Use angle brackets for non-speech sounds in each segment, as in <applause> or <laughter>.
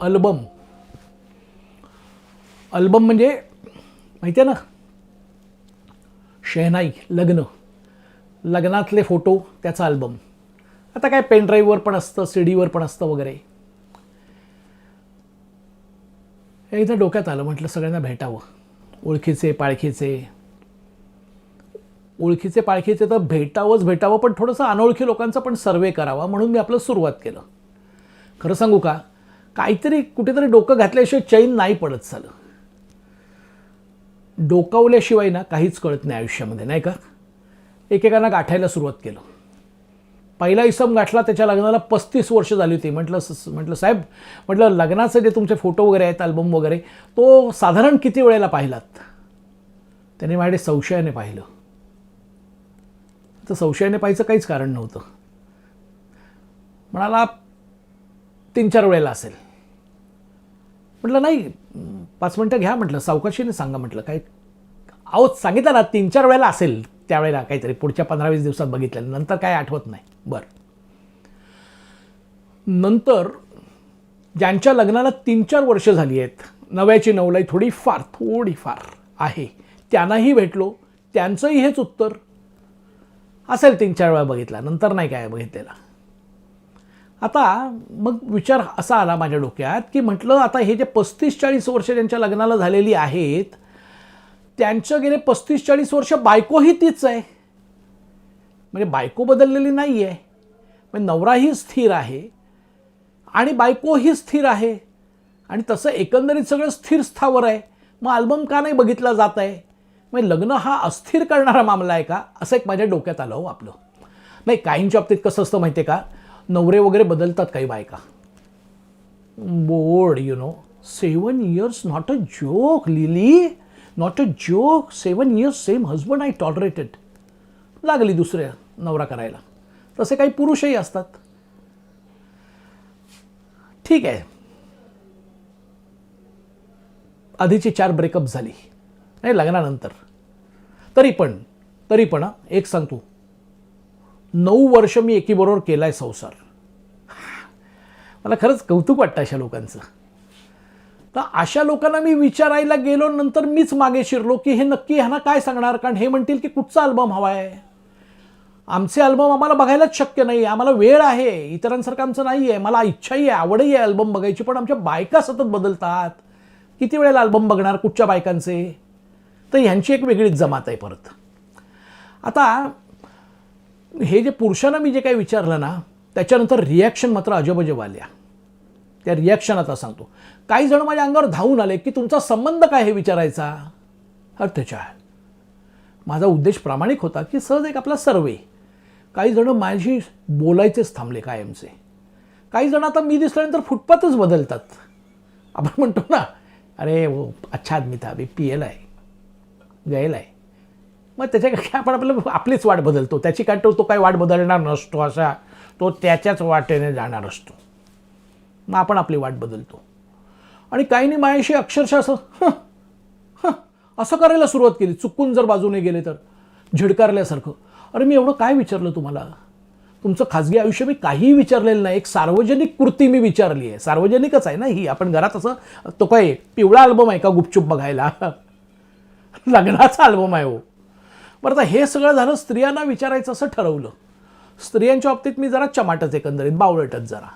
Album album म्हणजे माहिती आहे ना? शहनाई लग्न. लग्नातले फोटो त्याचा अल्बम आता काय पेनड्राईव्हवर पण असतं सी डीवर पण असतं वगैरे. हे एकदा डोक्यात आलं म्हटलं सगळ्यांना भेटावं. ओळखीचे पाळखीचे ओळखीचे पाळखीचे तर भेटावंच भेटावं पण थोडंसं अनोळखी लोकांचा पण सर्वे करावा म्हणून मी आपलं सुरुवात केलं. खरं सांगू का? काहीतरी कुठेतरी डोकं घातल्याशिवाय चैन नाही पडत चालं डोकावल्याशिवाय ना काहीच कळत नाही आयुष्यामध्ये नाही का? एकेकांना गाठायला सुरुवात केलं. पहिला इसम गाठला त्याच्या लग्नाला पस्तीस वर्ष झाली होती. म्हटलं स- म्हटलं साहेब म्हटलं लग्नाचे जे तुमचे फोटो वगैरे आहेत अल्बम वगैरे तो साधारण किती वेळेला पाहिलात? त्याने माझ्या संशयाने पाहिलं. तर संशयाने पाहायचं काहीच कारण नव्हतं. म्हणाला तीन चार वेळेला असेल. म्हटलं नाही पाच मिनटं घ्या म्हटलं सावकाशीने सांगा म्हटलं काय अहो सांगितलं ना तीन चार वेळेला असेल त्यावेळेला काहीतरी पुढच्या पंधरा वीस दिवसात बघितलं नंतर काय आठवत नाही. बरं. नंतर ज्यांच्या लग्नाला तीन चार वर्ष झाली आहेत नव्याची नवलाई थोडी फार थोडी फार आहे त्यांनाही भेटलो त्यांचंही हेच उत्तर असेल तीन चार वेळा बघितला नंतर नाही काय बघितलेला. आता मग विचार असा आला माझ्या डोक्यात की म्हटलं आता हे जे पस्तीस चाळीस वर्ष ज्यांच्या लग्नाला झालेली आहेत त्यांचं गेले पस्तीस चाळीस वर्ष बायकोही तीच आहे. म्हणजे बायको बदललेली नाही आहे. म्हणजे नवराही स्थिर आहे आणि बायकोही स्थिर आहे. आणि तसं एकंदरीत सगळं स्थिर स्थावर आहे. मग अल्बम का नाही बघितला जात आहे? म्हणजे लग्न हा अस्थिर करणारा मामला आहे का? असं एक माझ्या डोक्यात आलं हो आपलं. नाही काहींच्या बाबतीत कसं असतं माहिती आहे का? नवरे वगैरे बदलतात काही बायका. Bored you know seven years not a joke Lily not a joke seven years same husband I tolerated लागली दुसऱ्या नवरा करायला. तसे काही पुरुषही असतात. ठीक आहे. आधीची चार ब्रेकअप झाली. नाही लग्नानंतर. तरी पण तरी पण एक सांगतो नऊ वर्ष मी एकीबरोबर केला आहे संसार. मला खरंच कौतुक वाटतं अशा लोकांचं. तर अशा लोकांना मी विचारायला गेलो नंतर मीच मागे शिरलो की हे नक्की ह्यांना काय सांगणार? कारण हे म्हणतील की कुठचा अल्बम हवा आहे आमचे अल्बम आम्हाला बघायलाच शक्य नाही. आम्हाला वेळ आहे. इतरांसारखं आमचं नाही आहे मला इच्छाही आहे. आवडही आहे अल्बम बघायची पण आमच्या बायका सतत बदलतात. किती वेळेला अल्बम बघणार कुठच्या बायकांचे? तर ह्यांची एक वेगळीच जमात आहे परत. आता हे जे पुरुषांना मी जे काही विचारलं ना त्याच्यानंतर रिॲक्शन मात्र अजबजब आल्या त्या रिॲक्शन आता सांगतो. काही जण माझ्या अंगावर धावून आले की तुमचा संबंध काय हे विचारायचा? अर्थच्या माझा उद्देश प्रामाणिक होता की सहज एक आपला सर्वे. काही जणं माझ्याशी बोलायचेच थांबले कायमचे. काही जण आता मी दिसल्यानंतर फुटपाथच बदलतात. आपण म्हणतो ना अरे वो अच्छा आदमी था अभी पी एल आहे गयला आहे मग त्याच्या आपण आपलं आपलीच वाट बदलतो. त्याची काय तो तो वाट बदलणार नसतो असा. तो त्याच्याच वाटेने जाणार असतो. मग आपण आपली वाट बदलतो. आणि काहींनी मायाशी अक्षरशः असं "हं, हं," असं करायला सुरुवात केली. चुकून जर बाजूने गेले तर झिडकारल्यासारखं. अरे मी एवढं काय विचारलं तुम्हाला? तुमचं खाजगी आयुष्य मी काहीही विचारलेलं नाही. एक सार्वजनिक कृती मी विचारली आहे सार्वजनिकच आहे ना ही. आपण घरात असं तो काय पिवळा अल्बम आहे का गुपचूप बघायला? <laughs> लग्नाचा अल्बम आहे हो. बरं आता हे सगळं झालं स्त्रियांना विचारायचं असं ठरवलं. स्त्रियांच्या बाबतीत मी जरा चमाटच एकंदरीत बावळटच जरा.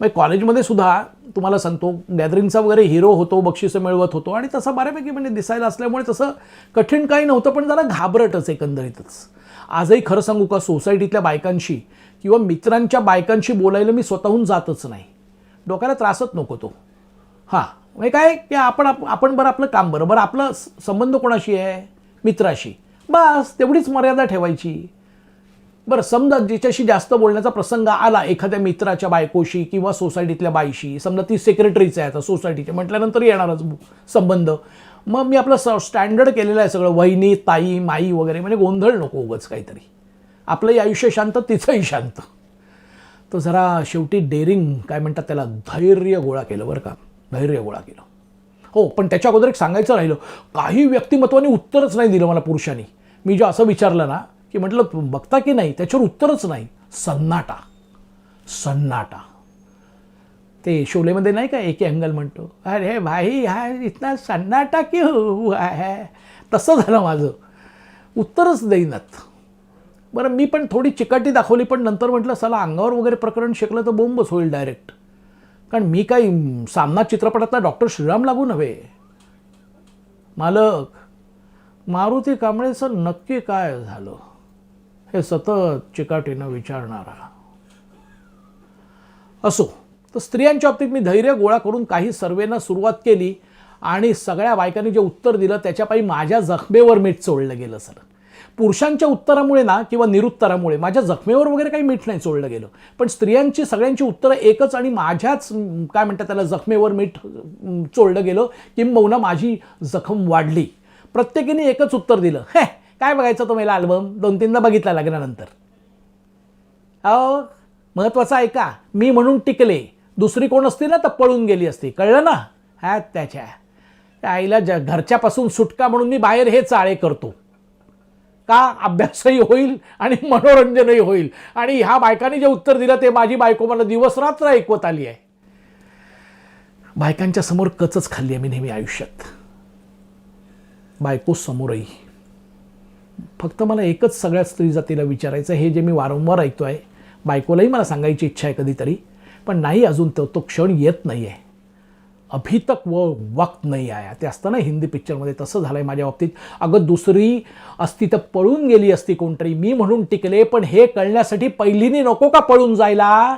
मग कॉलेजमध्ये सुद्धा तुम्हाला सांगतो गॅदरिंगचा वगैरे हिरो होतो बक्षिसं मिळवत होतो आणि तसं बऱ्यापैकी म्हणजे दिसायला असल्यामुळे तसं कठीण काही नव्हतं पण जरा घाबरटच एकंदरीतच. आजही खरं सांगू का सोसायटीतल्या बायकांशी किंवा मित्रांच्या बायकांशी बोलायला मी स्वतःहून जातच नाही. डोक्याला त्रासच नको तो. हां. म्हणजे काय? की आपण आप- आपण बरं आपलं काम बरं. बरं आपलं संबंध कोणाशी आहे? मित्राशी. बस तेवढीच मर्यादा ठेवायची. बरं समजा जिच्याशी जास्त बोलण्याचा प्रसंग आला एखाद्या मित्राच्या बायकोशी किंवा सोसायटीतल्या बाईशी समजा ती सेक्रेटरीच आहे आता सोसायटीच्या म्हटल्यानंतर येणारच संबंध. मग मी आपलं स स्टँडर्ड केलेलं आहे सगळं वहिनी ताई माई वगैरे म्हणजे गोंधळ नको उगंच काहीतरी. आपलंही आयुष्य शांत तिचंही शांत. तर जरा शेवटी डेअरिंग काय म्हणतात त्याला धैर्य गोळा केलं बरं का. धैर्य गोळा केलं. हो पण त्याच्या अगोदर एक सांगायचं राहिलं. काही व्यक्तिमत्वाने उत्तरच नाही दिलं मला पुरुषांनी. मी जे असं विचारलं ना की म्हटलं बघता की नाही? त्याच्यावर उत्तरच नाही. सन्नाटा. सन्नाटा. ते शोलेमध्ये नाही का एके अंगल म्हणतो अरे भाई हा इतना सन्नाटा की हुआ है? तसं झालं माझं. उत्तरच देईनात. बरं मी पण थोडी चिकाटी दाखवली पण नंतर म्हटलं चला अंगावर वगैरे प्रकरण शिकलं तर बोंबच होईल डायरेक्ट कारण मी काही सामना चित्रपटातला डॉक्टर श्रीराम लागू नव्हे. मालक मारुती कांबळेचं नक्की काय झालं? हे सतत चिकाटीनं विचारणारा. असो तर स्त्रियांच्या बाबतीत मी धैर्य गोळा करून काही सर्वेनं सुरुवात केली आणि सगळ्या बायकांनी जे उत्तर दिलं त्याच्यापायी माझ्या जखमेवर मीठ चोळलं गेलं सर. पुरुषांच्या उत्तरामुळे ना किंवा निरुत्तरामुळे माझ्या जखमेवर वगैरे काही मीठ नाही सोडलं गेलं. पण स्त्रियांची सगळ्यांची उत्तरं एकच आणि माझ्याच काय म्हणतात त्याला जखमेवर मीठ चोळलं गेलं किंबहुना माझी जखम वाढली. प्रत्येकीने एकच उत्तर दिलं. हे काय बघायचं तुम्हाला अल्बम दोन तीनदा बघितला लग्नानंतर. अहो महत्त्वाचं आहे का? मी म्हणून टिकले. दुसरी कोण असती ना तर पळून गेली असती. कळलं ना? हा त्याच्या. त्या आईला ज घरच्यापासून सुटका म्हणून मी बाहेर हे चाळे करतो. का अभ्यासही होईल आणि मनोरंजनही होईल? आणि ह्या बायकांनी जे उत्तर दिलं ते माझी बायको मला दिवस रात्र ऐकवत आली आहे. बायकांच्या समोर कचच खाल्ली आहे मी नेहमी आयुष्यात. बायको समोरही. फक्त मला एकच सगळ्या स्त्री जातीला विचारायचं हे जे मी वारंवार ऐकतो आहे बायकोलाही मला सांगायची इच्छा आहे कधीतरी पण नाही अजून तो तो क्षण येत नाही आहे अभी तक व वक्त नाही आया ते असतं ना हिंदी पिक्चरमध्ये तसं झालं आहे माझ्या बाबतीत. अगं दुसरी असती तर पळून गेली असती कोणतरी. मी म्हणून टिकले पण हे कळण्यासाठी पहिलीने नको का पळून जायला?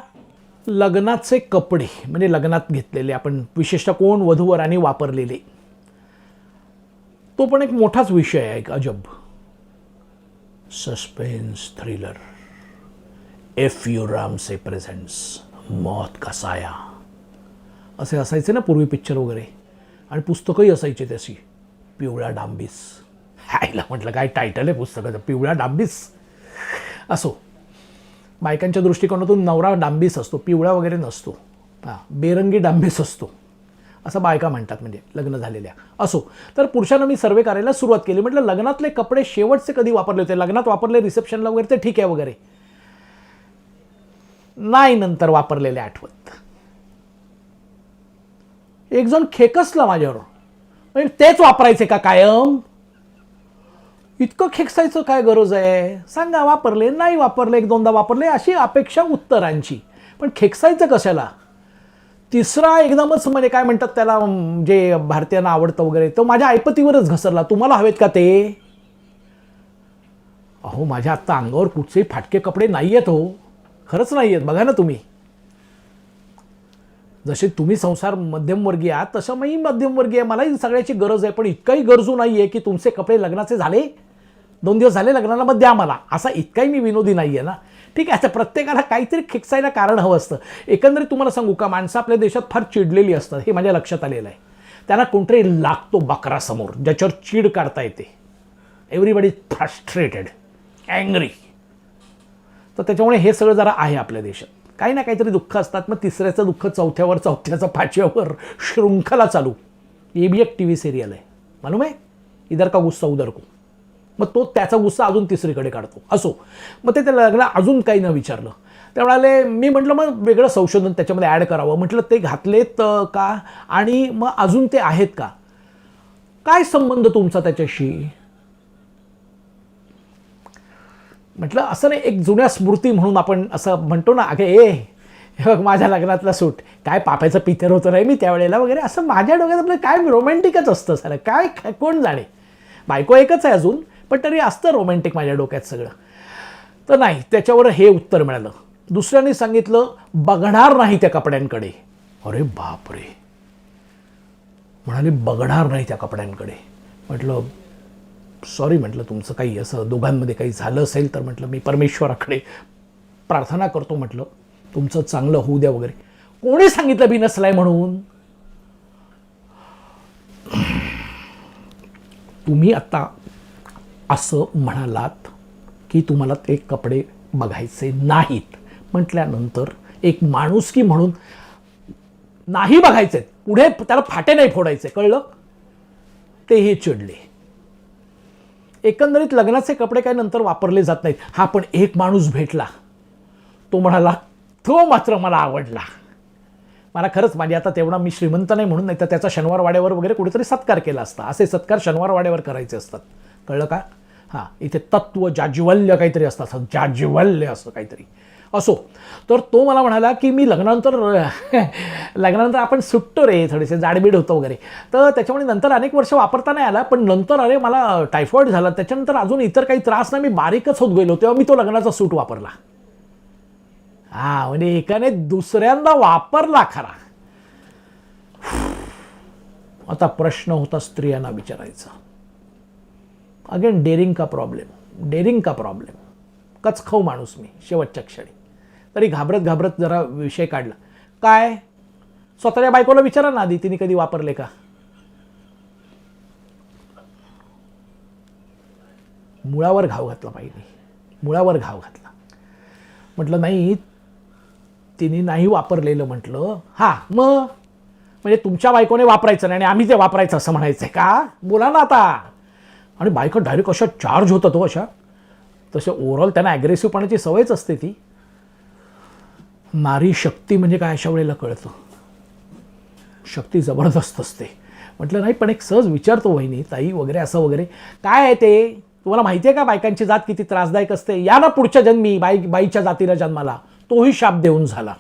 लग्नाचे कपडे म्हणजे लग्नात घेतलेले आपण विशेषतः कोण वधूवराने वापरलेले. तो पण एक मोठाच विषय आहे एक अजब. Suspense thriller F U Ramsay presents Maut ka Saaya. असे असायचे ना पूर्वी पिक्चर वगैरे. आणि पुस्तकंही असायचे त्याची पिवळा डांबीस. हायला म्हटलं काय टायटल आहे पुस्तकाचं? पिवळा डांबीस. असो. बायकांच्या दृष्टिकोनातून नवरा डांबीस असतो पिवळा वगैरे नसतो. हां बेरंगी डांबीस असतो. असं बायका म्हणतात म्हणजे लग्न झालेल्या. असो. तर पुरुषांना मी सर्वे करायला सुरुवात केली. म्हटलं लग्नातले कपडे शेवटचे कधी वापरले होते? लग्नात वापरले रिसेप्शनला वगैरे ते ठीक आहे वगैरे. नाही नंतर वापरलेले आठवत. एक जण खेकसला माझ्यावर. म्हणजे तेच वापरायचे का कायम? इतकं खेकसायचं काय गरज आहे? सांगा वापरले नाही वापरले एक दोनदा वापरले अशी अपेक्षा उत्तरांची. पण खेकसायचं कशाला? तिसरा एकदमच म्हणजे काय म्हणतात त्याला जे भारतीयांना आवडतं वगैरे तो माझ्या ऐपतीवरच घसरला. तुम्हाला हवेत का ते? अहो माझ्या आत्ता अंगावर कुठचेही फाटके कपडे नाही आहेत हो. खरंच नाही आहेत बघा ना तुम्ही. जसे तुम्ही संसार मध्यमवर्गीय आहात तसं मी मध्यमवर्गीय आहे. मलाही सगळ्याची गरज आहे पण इतकाही गरजू नाही आहे की तुमचे कपडे लग्नाचे झाले. दोन दिवस झाले लग्नाला मग द्या मला. असा इतकाही मी विनोदी नाही आहे ना. ठीक आहे आता प्रत्येकाला काहीतरी खिकसायला कारण हवं असतं. एकंदरीत तुम्हाला सांगू का माणसं आपल्या देशात फार चिडलेली असतात हे माझ्या लक्षात आलेलं आहे. त्यांना कोणतरी लागतो बकरासमोर ज्याच्यावर चीड काढता येते. एव्हरीबडी फ्रस्ट्रेटेड अँग्री तर त्याच्यामुळे हे सगळं जरा आहे आपल्या देशात. काही ना काहीतरी दुःख असतात. मग तिसऱ्याचं दुःख चौथ्यावर चौथ्याचं पाचव्यावर शृंखला चालू. ए बी एक टी व्ही सिरियल आहे. मालूम आहे? इधर का गुस्सा उदर को. मग तो त्याचा गुस्सा अजून तिसरीकडे काढतो. असो. मग ते त्याला लागला अजून काही न विचारलं. त्या म्हणाले मी म्हटलं मग वेगळं संशोधन त्याच्यामध्ये ॲड करावं. म्हटलं ते घातलेत का? आणि मग अजून ते आहेत का? काय संबंध तुमचा त्याच्याशी? म्हटलं असं नाही एक जुन्या स्मृती म्हणून आपण असं म्हणतो ना अगे ए हे बघ माझ्या लग्नातला सूट काय पाप्याचं पितर होतं रे मी त्यावेळेला वगैरे असं माझ्या डोक्यात आपलं काय रोमॅन्टिकच असतं सारं काय काय- कोण जाणे? बायको एकच आहे अजून पण तरी असतं रोमॅन्टिक माझ्या डोक्यात सगळं. तर नाही त्याच्यावर हे उत्तर मिळालं. दुसऱ्याने सांगितलं बघणार नाही त्या कपड्यांकडे. अरे बापरे. म्हणाले बघणार नाही त्या कपड्यांकडे. म्हटलं सॉरी म्हटलं तुमचं काही असं दोघांमध्ये काही झालं असेल तर म्हटलं मी परमेश्वराकडे प्रार्थना करतो म्हटलं. तुमचं चांगलं होऊ द्या वगैरे. कोणी सांगितलं बी नसलाय म्हणून? तुम्ही आत्ता असं म्हणालात की तुम्हाला ते कपडे बघायचे नाहीत. म्हटल्यानंतर एक माणुसकी म्हणून नाही बघायचे. पुढे त्याला फाटे नाही फोडायचे. कळलं? तेही चिडले. एकंदरीत लग्नाचे कपडे काय नंतर वापरले जात नाहीत. हा पण एक माणूस भेटला. तो म्हणाला तो मात्र मला आवडला. मला खरंच माझी आता तेवढा मी श्रीमंत नाही म्हणून नाही तर त्याचा शनिवार वाड्यावर वगैरे कुठेतरी सत्कार केला असता. असे सत्कार शनिवार वाड्यावर करायचे असतात. कळलं का? हां इथे तत्व जाज्वल्य काहीतरी असतात. जाज्वल्य असं काहीतरी. असो. तर तो मला म्हणाला की मी लग्नानंतर <laughs> लग्नानंतर आपण सुटतो रे थोडेसे जाडबीड होतं वगैरे. तर त्याच्यामुळे नंतर अनेक वर्ष वापरता नाही आला पण नंतर अरे मला टायफॉईड झाला. त्याच्यानंतर अजून इतर काही त्रास नाही मी बारीकच होत गेलो. तेव्हा मी तो लग्नाचा सूट वापरला. हा म्हणजे एकाने दुसऱ्यांदा वापरला खरा. आता प्रश्न होता स्त्रियांना विचारायचा. अगेन डेअरिंग का प्रॉब्लेम डेअरिंग का प्रॉब्लेम कचखाऊ माणूस मी शेवटच्या क्षणी. तरी घाबरत घाबरत जरा विषय काढला. काय? स्वतःच्या बायकोला विचारा ना आधी तिने कधी वापरले का? मुळावर घाव घातला पाहिजे मुळावर घाव घातला. म्हटलं नाही तिने नाही वापरलेलं म्हटलं. हां मग? म्हणजे तुमच्या बायकोने वापरायचं नाही आणि आम्ही ते वापरायचं असं म्हणायचं आहे का? बोला ना आता. आणि बायको डायरेक्ट अशा चार्ज होतात तो अशा. तसे ओव्हरऑल त्यांना ॲग्रेसिव्हपणाची सवयच असते ती. नारी शक्ती म्हणजे काय अशा वेळेला कळतं. शक्ती जबरदस्त असते. म्हटलं नाही पण एक सहज विचारतो वहिनी ताई वगैरे असं वगैरे. काय आहे ते? तुम्हाला माहिती आहे का बायकांची जात किती त्रासदायक असते? या ना पुढच्या जन्मी बाई बाईच्या जातीला जन्माला. तोही शाप देऊन झाला.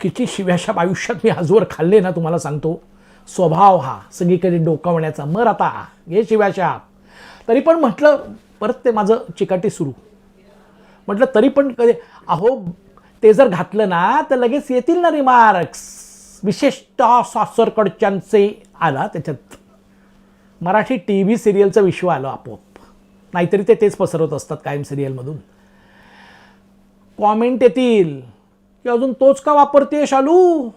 किती शिव्याशाप आयुष्यात मी आजवर खाल्ले ना तुम्हाला सांगतो. स्वभाव हा सगळीकडे डोकावण्याचा मर आता. हे शिव्याशाप. तरी पण म्हटलं परत ते माझं चिकाटी सुरू. म्हटलं तरी पण कधी अहो ते जर घातलं ना तर लगेच येतील ना रिमार्क्स विशेषतः सासरकडच्यांचे आला त्याच्यात. मराठी टी व्ही सिरियलचं विश्व आलं आपोआप. नाहीतरी ते तेच पसरवत असतात कायम सिरियलमधून. कॉमेंट येतील की अजून तोच का वापरते शालू?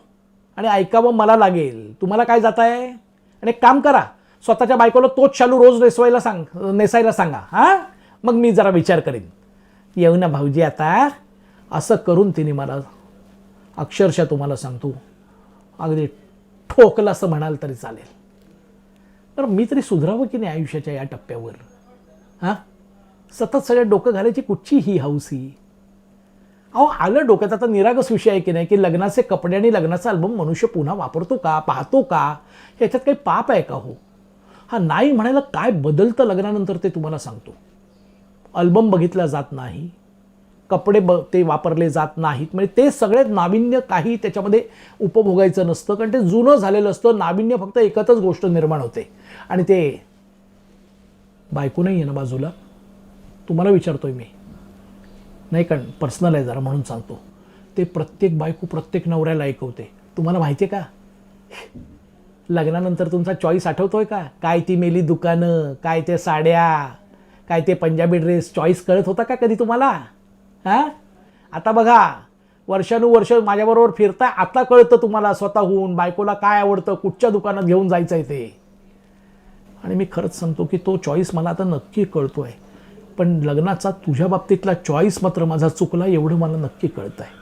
आणि ऐकावं मला लागेल. तुम्हाला काय जात आहे आणि एक काम करा स्वतःच्या बायकोला तोच शालू रोज नेसवायला सांग नेसायला सांगा हां? मग मी जरा विचार करेन. येऊ ना भाऊजी आता. असं करून तिने मला अक्षरशः तुम्हाला सांगतो. अगदी ठोकलं असं म्हणाल तरी चालेल. तर मी तरी सुधरावं की नाही आयुष्याच्या या टप्प्यावर? हां? सतत सगळ्या डोकं घालायची कुठची ही हौसी? अहो आलं डोक्यात आता निरागस विषय आहे की नाही? की लग्नाचे कपडे आणि लग्नाचा अल्बम मनुष्य पुन्हा वापरतो का पाहतो का? ह्याच्यात काही पाप आहे का हो? हा नाही म्हणायला काय बदलतं लग्नानंतर ते तुम्हाला सांगतो. अल्बम बघितला जात नाही कपडे ब ते वापरले जात नाहीत. म्हणजे ते सगळे नाविन्य काही त्याच्यामध्ये उपभोगायचं नसतं कारण ते जुनं झालेलं असतं. नाविन्य फक्त एकच गोष्ट निर्माण होते. आणि ते बायको नाही आहे ना बाजूला? तुम्हाला विचारतोय मी. नाही कारण पर्सनल आहे जरा म्हणून सांगतो. ते प्रत्येक बायको प्रत्येक नवऱ्याला ऐकवते. तुम्हाला माहिती आहे का? लग्नानंतर तुमचा चॉईस आठवतोय का? काय ती मेली दुकानं काय ते साड्या? काय ते पंजाबी ड्रेस चॉईस कळत होता का कधी तुम्हाला? हां? आता बघा वर्षानुवर्ष माझ्याबरोबर फिरता आता कळतं तुम्हाला स्वतःहून बायकोला काय आवडतं कुठच्या दुकानात घेऊन जायचं आहे ते. आणि मी खरंच सांगतो की तो चॉईस मला आता नक्की कळतो आहे पण लग्नाचा तुझ्या बाबतीतला चॉईस मात्र माझा चुकला एवढं मला नक्की कळतं आहे